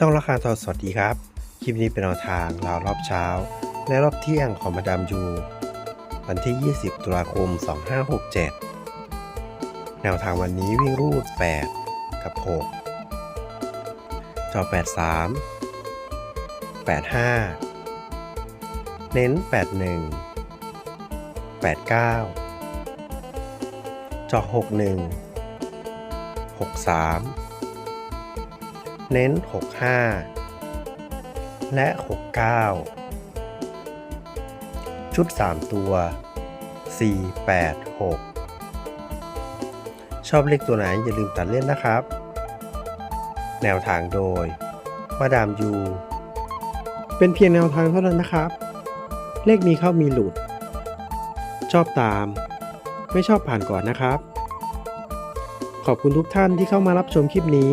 ช่องราคาทอสวัสดีครับ คลิปนี้เป็นแนวทางราวรอบเช้า และรอบเที่ยงของมาดามยูวันที่ 20 ตุลาคม 2567 แนวทางวันนี้วิ่งรูด 8 กับ 6 จอ 83 85 เน้น 81 89 จอ 61 63 เน้น 65 และ 69 ชุด 3 ตัว 4 8 6 ชอบเลขตัวไหนอย่าลืมตัดเล่นนะครับ แนวทางโดย มาดามยู เป็นเพียงแนวทางเท่านั้นนะครับ เลขมีเข้ามีหลุด ชอบตาม ไม่ชอบผ่านก่อนนะครับ ขอบคุณทุกท่านที่เข้ามารับชมคลิปนี้